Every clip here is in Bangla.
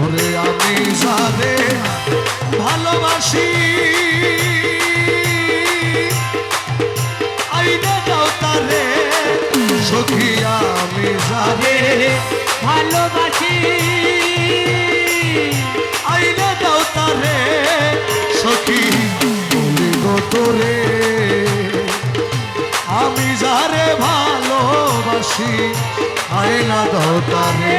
ওরে আমি যারে ভালোবাসি। আইনে দাও তারে, সখী আমি যারে ভালোবাসি। আইনে দাও তারে, সখী বলি তোরে। আমি যারে ভালোবাসি আয়না দাও তারে।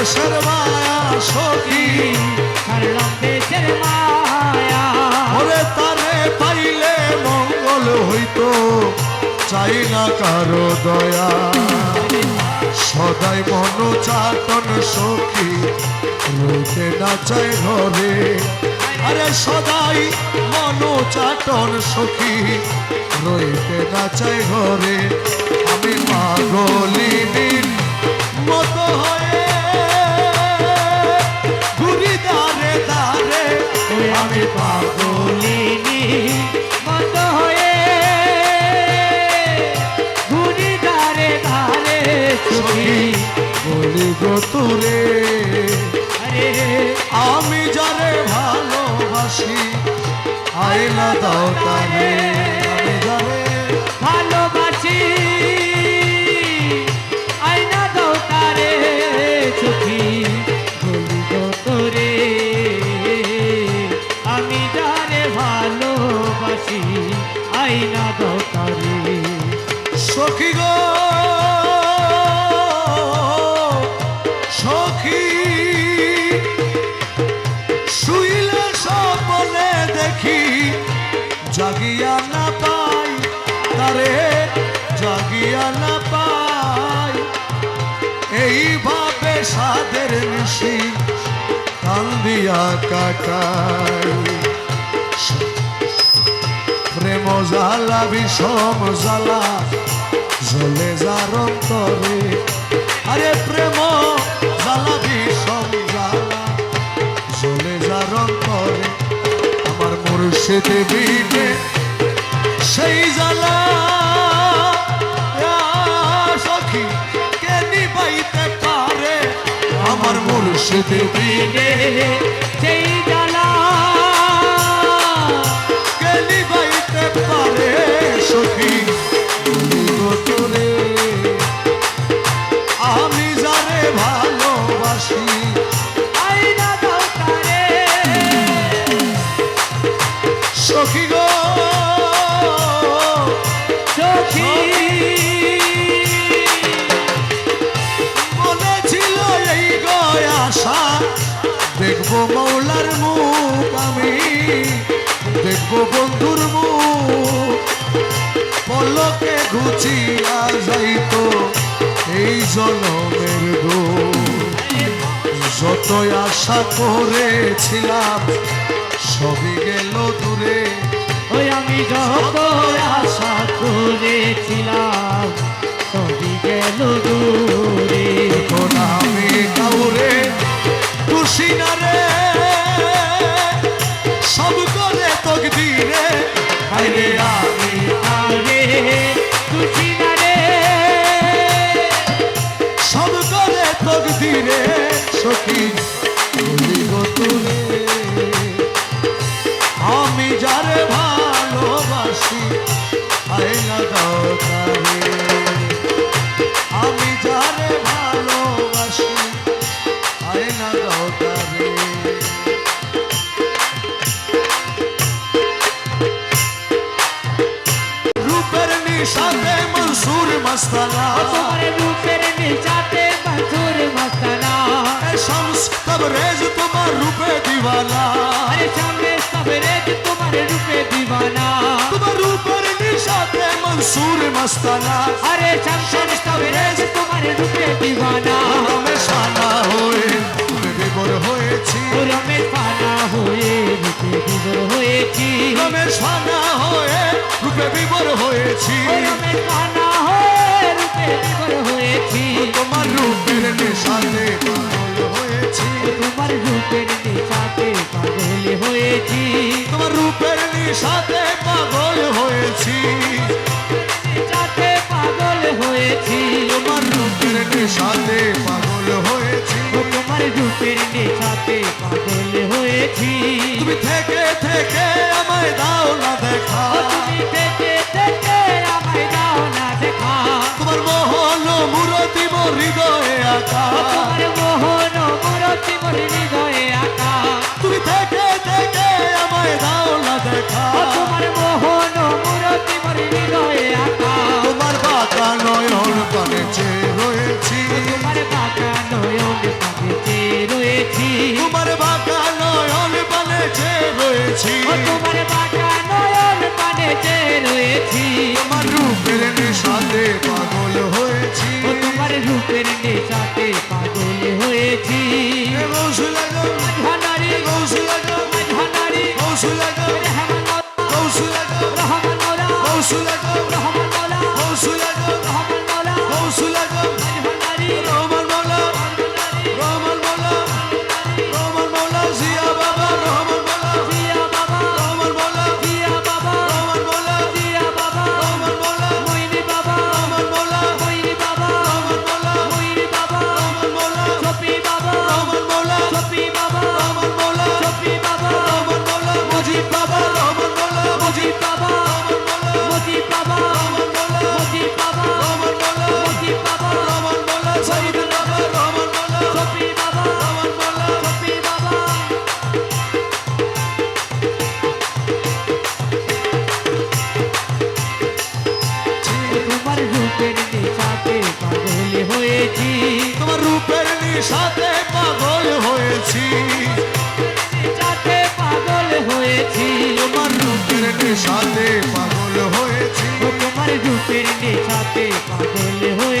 দেশের মায়া সখী। ছাড়লাম দেশের মায়া ওরে তারে পাইলে মঙ্গল হইতো, চাই না কারও দয়া। সদাই মন চাটন সখী, রইতে না চাই ঘরে আরে সদাই মন চাটন সখী, রইতে না চাই ঘরে আমি পাগলিনীর মতো হয়ে আমি পাগলিনি মত হয়ে ঘুরি ধারে ধারে সখী তোরে আরে আমি যারে ভালোবাসি আইলা দাও তারে। সাদের নিশি কান্দিয়া কাটাই। প্রেম জ্বালা, বিষম জ্বালা, জ্বলে যার অন্তরে। আরে প্রেম জ্বালা, বিষম জ্বালা, জ্বলে যার অন্তরে। আমার মুর্শিদ বিনে সেই জ্বালা। আমার মুর্শিদ বিনে সেই দেখব মৌলার মুখ আমি দেখব বন্ধুর মুখ। পলকে ঘুচিয়া যাইতো এই জনমের দুঃখ যতই আশা করেছিলাম সবই গেল দূরে। ওই আমি যত আশা করেছিলাম সবই গেল দূরে। এখন আমি কাউরে খুশি সব করে তোক দিরে হাইরে আমি আরে, খুশি না রে? সব করে তোক দিরে সখী, বলি গো আমি যারে ভালোবাসি सफरेज तुम्हारे रूपे दीवाना अरे शामे सफरेज तुम्हारे रूपे दीवाना तुम्हारे ऊपर निशाते मंसूर मस्ताना अरे शामे सफरेज तुम्हारे रूपे दीवाना रमेश पाना होए বিবর হয়েছি রমেশ পানা হয়ে রূপে বিবর হয়েছি রমেশ পানা হয়ে রূপে বিবর হয়েছি রমেশ পানা হয়ে রূপে বিবর হয়েছি তোমার রূপের নিশানে হয়েছি, তোমার রূপের হয়েছি। তোমার রূপের নেশাতে পাগল হয়েছি। নেশাতে পাগল হয়েছি, তোমার রূপের নেশাতে পাগল হয়েছি। তোমার রূপের হয়েছি। থেকে থেকে আমায় দাও দেখা। তুমি থেকে থেকে বাঁকা নয়ন পানে চেয়ে রয়েছি। তোমার বাঁকা নয়ন পাখিতে রয়েছি। তোমার বাঁকা নয়ন পানে চেয়ে রয়েছি তোমার বাঁকা নয়ন পানেতে রয়েছি। তোমার রূপের নেশাতে পাগল হয়েছি।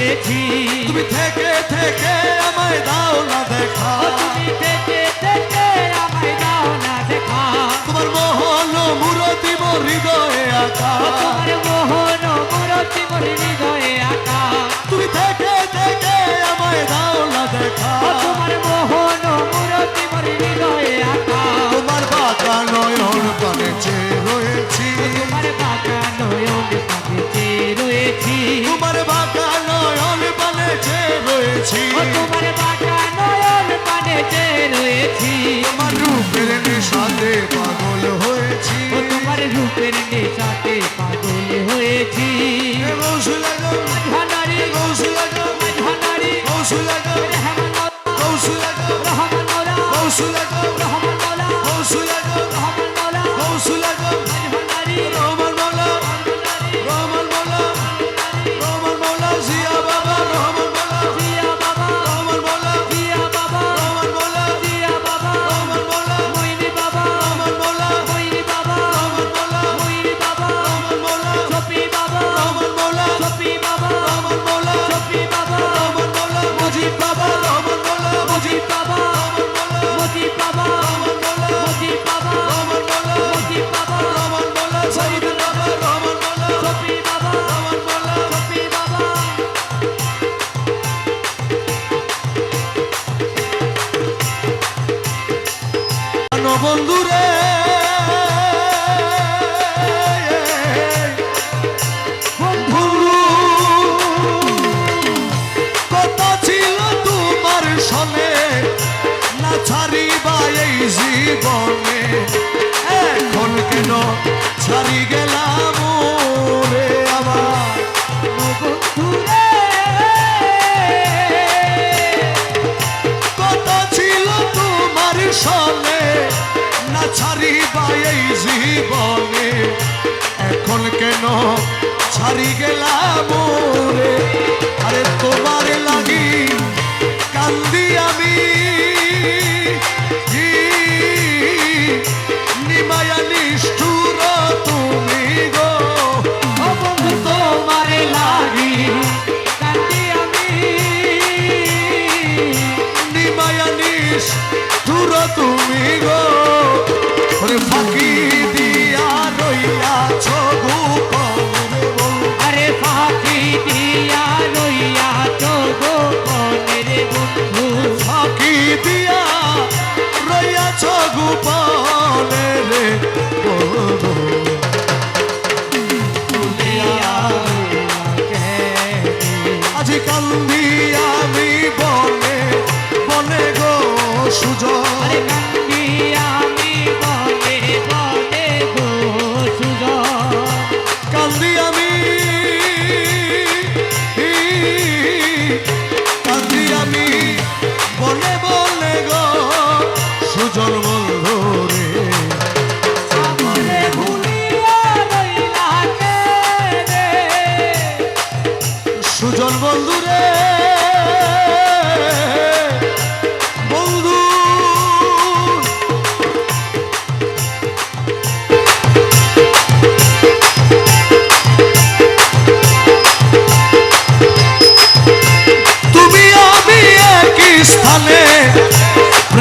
হয়েছি তুমি থেকে থেকে আমায় দাও না দেখা। তুমি থেকে থেকে আমায় দাও না দেখা। তোমার মোহন মূরতি মোর হৃদয়ে আঁকা। তোমার মোহন মূরতি মোর হৃদয়ে আঁকা। তুমি থেকে থেকে আমায় দাও না দেখা। তোমার মোহন মূরতি মোর হৃদয়ে আঁকা। তোমার বাঁকা নয়ন পানে চেয়ে রয়েছি। তোমার বাঁকা নয়ন পাখিতে রয়েছি। রয়েছি তোমার বাটা নয়ন পানেতে রয়েছি তোমার রূপের নিশাতে জীবনে ছাড়ি গেলাম রে এখন কেন ছাড়ি গেলাম আরে তোমার লাগি কান্দি আমি।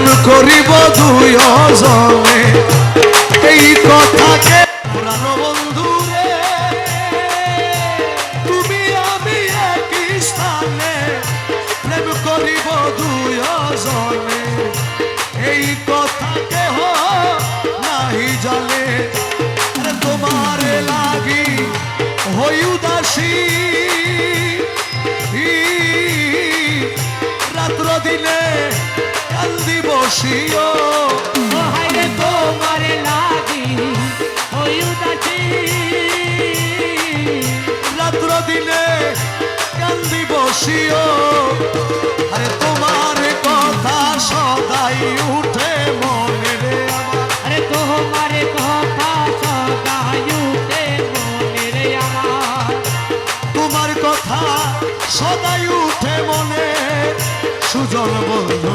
প্রেম করিব দুই জনে এই কথাকে কান্দি বসিও ও হায়রে তোমার লাগি ওই উদাসী। রাত্র দিনে কান্দি বসিও। আরে তোমার কথা সদাই উঠে মনে রে আমার। আরে তোমার কথা সদায়ুতে মনে রে আমার। তোমার কথা সদাই উঠে মনে সুজন বন্ধু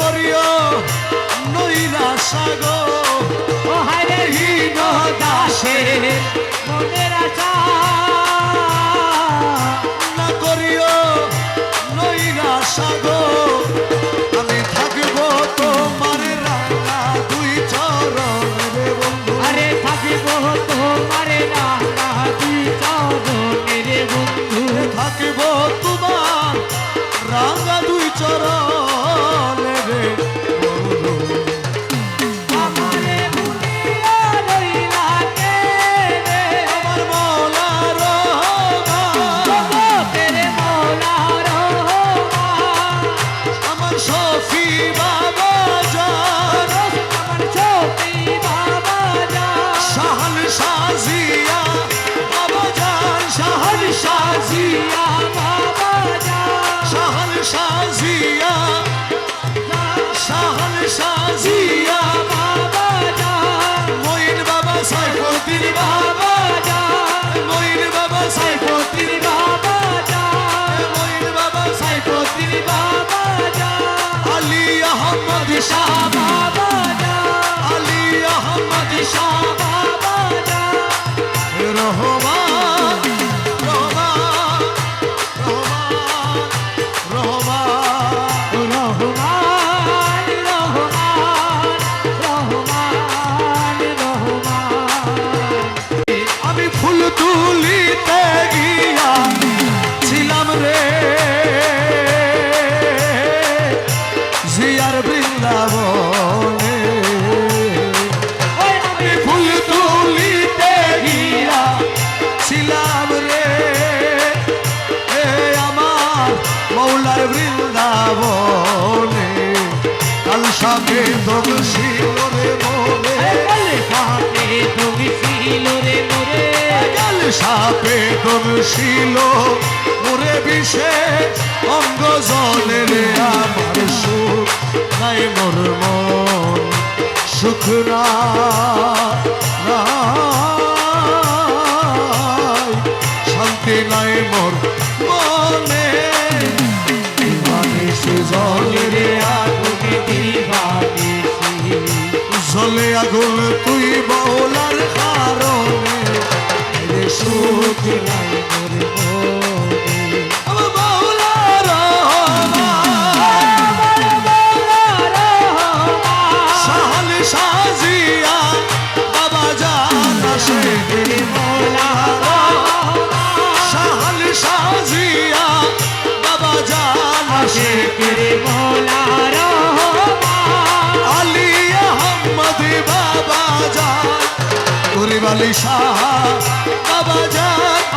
করিও নৈরাশা গো ও হায়রে হীন দাসে মনের আশা। না করিও নৈরাশা গো আমি থাকব তোমার রাঙা দুই চরণ রে বন্ধু। আরে থাকিব তোমার রাঙা দুই চরণের বন্ধু। থাকব সাজি ছিল মোরে বিষে অঙ্গ জলে আমার সুখ নাই মনে সুখ না জানা সে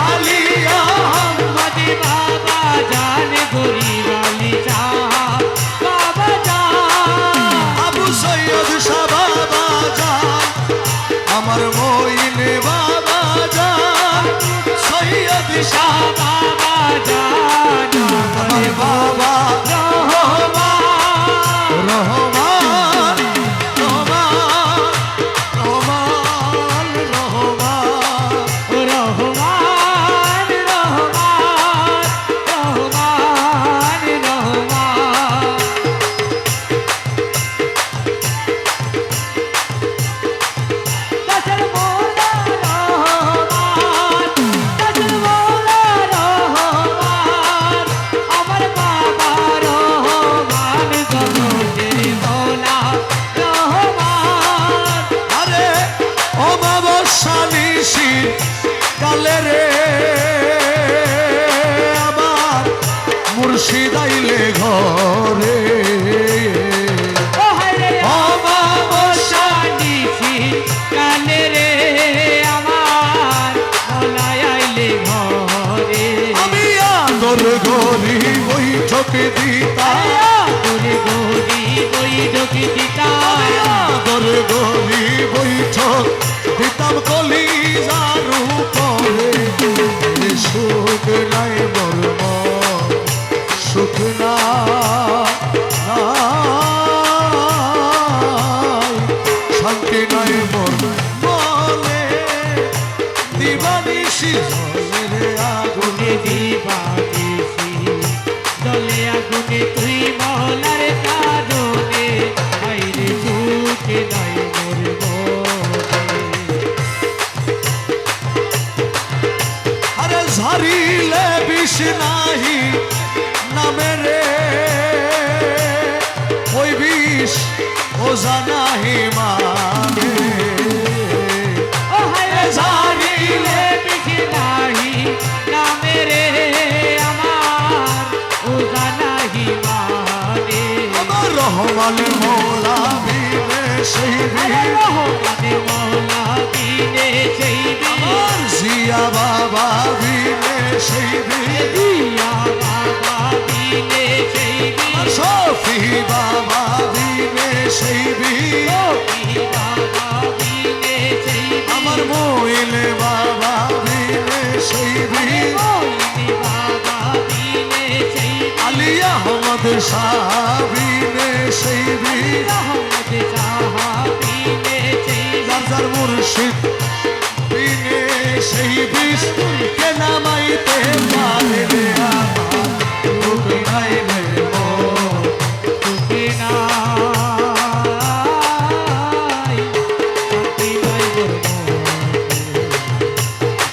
আলী আহমদ বাবা জান গরিব আলী শাহ বাবা জান আবু সৈয়দ শাহ বাবা জান আমার মইনে বাবা জান সৈয়দ শাহ আমার বাবা দিতা আমি আদর গরি বৈঠক দিতাম কলি যারু পরে রহমান মৌলা বিনে সেই রহমানে মওলা দিনে। সেই আমার জিয়া বাবা বিনে সেই দিয়া বাবা দিনে। সেই শফি বাবা বিনে সেই বাবা দিনে। সেই আমার মইলে বাবা বিনে সেই বাবা দিনে। সেই আলী আহমদ সাহাবিনে দিন রাজার মুর্শিদ, বিনে সেই বিষ কে নামাইতে পারে রে আমার রূপ নাইলে মোর। সুখে নাই শান্তি নাই মোর মনে।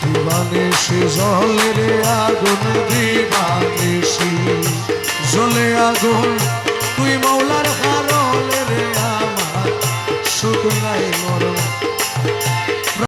দিবানিশি জলে রে আগুন দিবানিশি জলে আগুন তুই মৌলার হারলে রে আমার সুখ নাই